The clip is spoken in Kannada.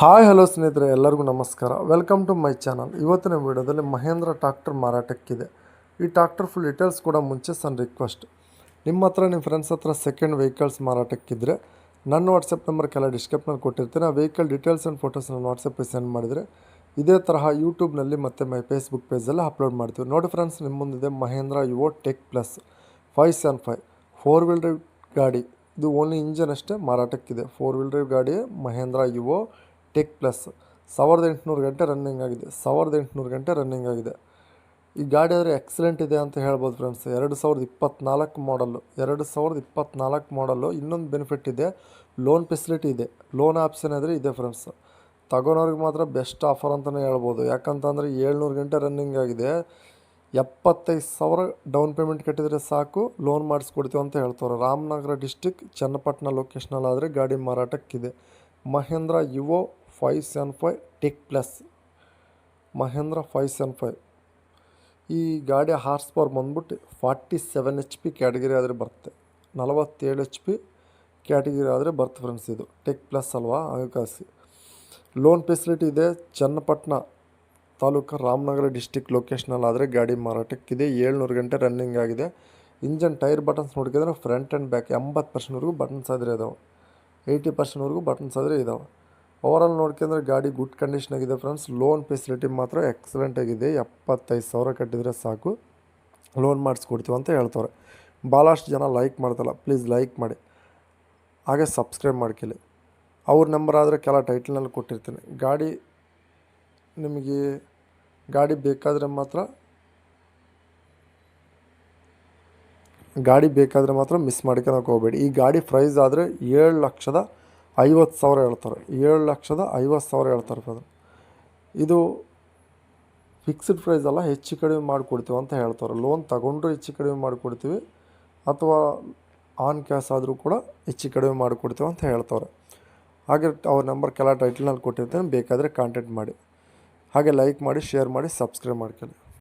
ಹಾಯ್ ಹಲೋ ಸ್ನೇಹಿತರೆ, ಎಲ್ಲರಿಗೂ ನಮಸ್ಕಾರ. ವೆಲ್ಕಮ್ ಟು ಮೈ ಚಾನಲ್ ಇವತ್ತಿನ ವಿಡಿಯೋದಲ್ಲಿ ಮಹೇಂದ್ರ ಟ್ರಾಕ್ಟರ್ ಮಾರಾಟಕ್ಕಿದೆ. ಈ ಟ್ರಾಕ್ಟರ್ ಫುಲ್ ಡೀಟೇಲ್ಸ್ ಕೂಡ ಮುಂಚೆ ಸನ್ ರಿಕ್ವೆಸ್ಟ್ ನಿಮ್ಮ ಹತ್ರ, ನಿಮ್ಮ ಫ್ರೆಂಡ್ಸ್ ಹತ್ರ ಸೆಕೆಂಡ್ ವೆಹಿಕಲ್ಸ್ ಮಾರಾಟಕ್ಕಿದ್ರೆ, ನನ್ನ ವಾಟ್ಸಪ್ ನಂಬರ್ ಕೆಲ ಡಿಸ್ಕ್ರಿಪ್ನಲ್ಲಿ ಕೊಟ್ಟಿರ್ತೀನಿ. ಆ ವೆಹಿಕಲ್ ಡೀಟೇಲ್ಸ್ ಆ್ಯಂಡ್ ಫೋಟೋಸ್ ನನ್ನ ವಾಟ್ಸಪ್ಗೆ ಸೆಂಡ್ ಮಾಡಿದರೆ, ಇದೇ ತರಹ ಯೂಟ್ಯೂಬ್ನಲ್ಲಿ ಮತ್ತು ಮೈ ಫೇಸ್ಬುಕ್ ಪೇಜಲ್ಲಿ ಅಪ್ಲೋಡ್ ಮಾಡ್ತೀವಿ. ನೋಡಿ ಫ್ರೆಂಡ್ಸ್ ನಿಮ್ಮ ಮುಂದಿದೆ Mahindra Yuvo tech plus five seven five four wheel drive ಗಾಡಿ. ಇದು ಓನ್ಲಿ ಇಂಜನ್ ಅಷ್ಟೇ ಮಾರಾಟಕ್ಕಿದೆ. ಫೋರ್ ವೀಲ್ ಡ್ರೈವ್ ಗಾಡಿ ಮಹೇಂದ್ರ ಯುವೋ ಟೆಕ್ ಪ್ಲಸ್ ಸಾವಿರದ ಎಂಟುನೂರು ಗಂಟೆ ರನ್ನಿಂಗ್ ಆಗಿದೆ. ಸಾವಿರದ ಎಂಟುನೂರು ಗಂಟೆ ರನ್ನಿಂಗ್ ಆಗಿದೆ. ಈ ಗಾಡಿ ಆದರೆ ಎಕ್ಸಲೆಂಟ್ ಇದೆ ಅಂತ ಹೇಳ್ಬೋದು ಫ್ರೆಂಡ್ಸ್ ಎರಡು ಸಾವಿರದ ಇಪ್ಪತ್ತ್ನಾಲ್ಕು ಮಾಡಲ್ಲು ಎರಡು ಸಾವಿರದ ಇಪ್ಪತ್ತ್ನಾಲ್ಕು ಮಾಡಲ್ಲು ಇನ್ನೊಂದು ಬೆನಿಫಿಟ್ ಇದೆ. ಲೋನ್ ಫೆಸಿಲಿಟಿ ಇದೆ. ಲೋನ್ ಆಪ್ಷನ್ ಆದರೆ ಇದೆ ಫ್ರೆಂಡ್ಸ್ ತಗೊಳೋರಿಗೆ ಮಾತ್ರ ಬೆಸ್ಟ್ ಆಫರ್ ಅಂತಲೇ ಹೇಳ್ಬೋದು. ಯಾಕಂತಂದರೆ ಏಳ್ನೂರು ಗಂಟೆ ರನ್ನಿಂಗ್ ಆಗಿದೆ. ಎಪ್ಪತ್ತೈದು ಸಾವಿರ ಡೌನ್ ಪೇಮೆಂಟ್ ಕಟ್ಟಿದರೆ ಸಾಕು. ಲೋನ್ ಮಾಡಿಸ್ಕೊಡ್ತೀವಿ ಅಂತ ಹೇಳ್ತಾರೆ. ರಾಮನಗರ ಡಿಸ್ಟಿಕ್ ಚನ್ನಪಟ್ಟಣ ಲೊಕೇಶನಲ್ಲಾದರೆ ಗಾಡಿ ಮಾರಾಟಕ್ಕಿದೆ. Mahindra Yuvo five seven five tech plus, Mahindra five seven five. ಈ ಗಾಡಿ ಹಾರ್ಸ್ ಪವರ್ ಬಂದ್ಬಿಟ್ಟು forty seven H P category ಆದರೆ ಬರುತ್ತೆ. ನಲವತ್ತೇಳು ಎಚ್ ಪಿ ಕ್ಯಾಟಗಿರಿ ಆದರೆ ಬರುತ್ತೆ ಫ್ರೆಂಡ್ಸ್ ಇದು. ಟೆಕ್ ಪ್ಲಸ್ ಅಲ್ವಾ? ಹಾಗಾಗಿ ಲೋನ್ ಫೆಸಿಲಿಟಿ ಇದೆ ಚನ್ನಪಟ್ಟಣ ತಾಲೂಕು ರಾಮನಗರ ಡಿಸ್ಟಿಕ್ ಲೊಕೇಶನಲ್ಲಿ ಆದರೆ ಗಾಡಿ ಮಾರಾಟಕ್ಕಿದೆ. ಏಳ್ನೂರು ಗಂಟೆ ರನ್ನಿಂಗ್ ಆಗಿದೆ. ಇಂಜನ್ ಟೈರ್ ಬಟನ್ಸ್ ನೋಡ್ಕಿದ್ರೆ ಫ್ರಂಟ್ ಆ್ಯಂಡ್ ಬ್ಯಾಕ್ ಎಂಬತ್ತು ಪರ್ಸೆಂಟ್ವರೆಗೂ ಬಟನ್ಸ್ ಆದರೆ ಇದಾವೆ. ಏಯ್ಟಿ ಪರ್ಸೆಂಟ್ವರೆಗೂ ಬಟನ್ಸ್ ಆದರೆ ಇದಾವೆ. ಓವರಾಲ್ ನೋಡ್ಕೊಂಡ್ರೆ ಗಾಡಿ ಗುಡ್ ಕಂಡೀಷನ್ ಆಗಿದೆ ಫ್ರೆಂಡ್ಸ್ ಲೋನ್ ಫೆಸಿಲಿಟಿ ಮಾತ್ರ ಎಕ್ಸಲೆಂಟ್ ಆಗಿದೆ. ಎಪ್ಪತ್ತೈದು ಸಾವಿರ ಕಟ್ಟಿದರೆ ಸಾಕು. ಲೋನ್ ಮಾಡಿಸ್ಕೊಡ್ತೀವಿ ಅಂತ ಹೇಳ್ತಾರೆ ಭಾಳಷ್ಟು ಜನ ಲೈಕ್ ಮಾಡ್ತಲ್ಲ ಪ್ಲೀಸ್ ಲೈಕ್ ಮಾಡಿ. ಹಾಗೆ ಸಬ್ಸ್ಕ್ರೈಬ್ ಮಾಡ್ಕೊಳ್ಳಿ. ಅವ್ರ ನಂಬರ್ ಆದರೆ ಕೆಲ ಟೈಟ್ಲ್ನಲ್ಲಿ ಕೊಟ್ಟಿರ್ತೀನಿ. ಗಾಡಿ ನಿಮಗೆ ಗಾಡಿ ಬೇಕಾದರೆ ಮಾತ್ರ ಗಾಡಿ ಬೇಕಾದರೆ ಮಾತ್ರ ಮಿಸ್ ಮಾಡ್ಕೊಳಕ್ಕೆ ಹೋಗಬೇಡಿ. ಈ ಗಾಡಿ ಪ್ರೈಸ್ ಆದರೆ ಏಳು ಲಕ್ಷದ ಐವತ್ತು ಸಾವಿರ ಹೇಳ್ತಾರೆ. ಏಳು ಲಕ್ಷದ ಐವತ್ತು ಸಾವಿರ ಹೇಳ್ತಾರೆ ಅದು ಇದು ಫಿಕ್ಸ್ಡ್ ಪ್ರೈಸ್ ಅಲ್ಲ, ಹೆಚ್ಚು ಕಡಿಮೆ ಮಾಡಿಕೊಡ್ತೀವಿ ಅಂತ ಹೇಳ್ತಾರೆ. ಲೋನ್ ತಗೊಂಡ್ರೆ ಹೆಚ್ಚು ಕಡಿಮೆ ಮಾಡಿಕೊಡ್ತೀವಿ, ಅಥವಾ ಆನ್ ಕ್ಯಾಶ್ ಆದರೂ ಕೂಡ ಹೆಚ್ಚು ಕಡಿಮೆ ಮಾಡಿಕೊಡ್ತೀವಿ ಅಂತ ಹೇಳ್ತಾರೆ. ಹಾಗೆ ಅವ್ರ ನಂಬರ್ ಕೆಲ ಟೈಟ್ಲ್ನಲ್ಲಿ ಕೊಟ್ಟಿರ್ತೀನಿ, ಬೇಕಾದರೆ ಕಾಂಟ್ಯಾಕ್ಟ್ ಮಾಡಿ. ಹಾಗೆ ಲೈಕ್ ಮಾಡಿ ಶೇರ್ ಮಾಡಿ ಸಬ್ಸ್ಕ್ರೈಬ್ ಮಾಡ್ಕೊಳ್ಳಿ.